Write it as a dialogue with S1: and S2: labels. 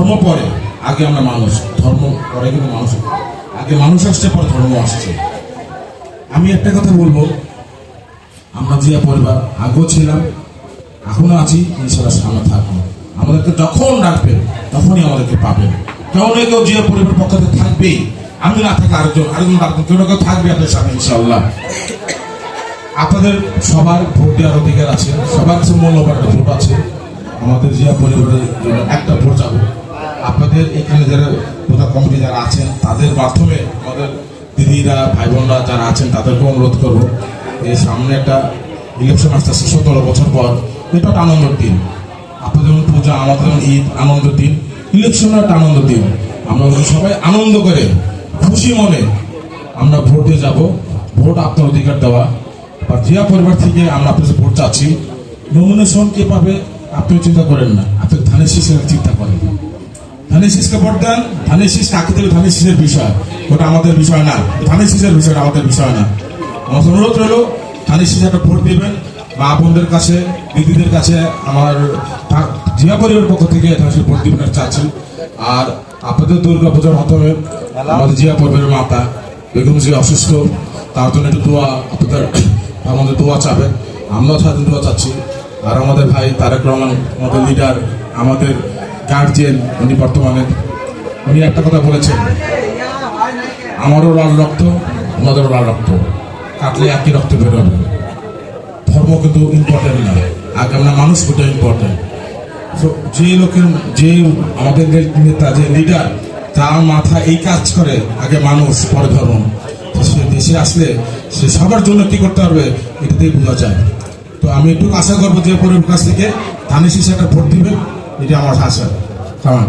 S1: ধর্ম পরে, আগে আমরা মানুষ, ধর্ম পরে কিন্তু মানুষ আগে মানুষ আসছে, পরে ধর্ম আসছে। আমি একটা কথা বলব, আমরা জিয়া পরিবার, আগেও ছিলাম, এখনও আছি ইনশাল্লাহ সামনে থাকব। আমাদেরকে যখন ডাকবেন, তখনই আমাদেরকে পাবেন। কেউ না কেউ জিয়া পরিবার পক্ষ থেকে থাকবেই। আমি না থাকলে আরেকজন আরেকজন ডাকবেন, কেউ না কেউ থাকবে আপনার সামনে ইনশাল্লাহ আপনাদের সবার ভোট দেওয়ার অধিকার আছে, সবার কাছে মূল্যবান ভোট আছে। আমাদের জিয়া পরিবারের জন্য একটা ভোট যাব আপনাদের এখানে যারা প্রধান কমিটি যারা আছেন, তাদের মাধ্যমে আমাদের দিদিরা ভাই বোনরা যারা আছেন তাদেরকে অনুরোধ করব এই সামনে একটা ইলেকশন আসতেছে সতেরো বছর পর, এটা একটা আনন্দের দিন। আপনাদের যেমন পূজা, আমাদের যেমন ঈদ, আনন্দের দিন। ইলেকশন একটা আনন্দের দিন। আমরা সবাই আনন্দ করে, খুশি মনে আমরা ভোটে যাব। ভোট আপনার অধিকার দেওয়া। বা জিয়া পরিবার থেকে আমরা আপনার ভোট চাচ্ছি নমিনেশন কে পাবে আপনি চিন্তা করেন না। আপনি ধানের শীষের চিন্তা করেন। ধানের ভোট দেন ধানের কাকে দেবে? ধানের বিষয়। ওটা আমাদের বিষয় না। ধানের শীষের বিষয় আমাদের বিষয় না। আমার অনুরোধ রইল ধানের শীষে একটা ভোট দিবেন। মা বোনদের কাছে, দিদিদের কাছে আমার জিয়া পরিবারের পক্ষ থেকে ধানের ভোট দিবেন চাচ্ছি। আর আপনাদের দুর্গা পূজার মাধ্যমে আমাদের জিয়া পরিবারের মাতা, বেগম জি অসুস্থ, তার জন্য একটু দোয়া, আপনাদের আমাদের দোয়া চাবে। আমরাও সাথে দোয়া চাচ্ছি। আর আমাদের ভাই তারেক রহমান, আমাদের লিডার আমাদের গার্জিয়ান উনি বর্তমানে, উনি একটা কথা বলেছেন, আমারও লাল রক্ত আমাদেরও লাল রক্ত। কাটলে একই রক্ত বেরোবে। ধর্ম কিন্তু ইম্পর্টেন্ট না। আগে আমরা মানুষ ওটা ইম্পর্টেন্ট যে লোকের, যে আমাদের নেতা, যে লিডার তার মাথা এই কাজ করে, আগে মানুষ, পরে ধর্ম। তো সে দেশে আসলে সে সবার জন্য কী করতে পারবে, এটাতেই বোঝা যায়। তো আমি একটু আশা করব যে পরিবার কাছ থেকে, ধানের শীষে একটা ভোট দিবেন। এটা আমার আশা কেমন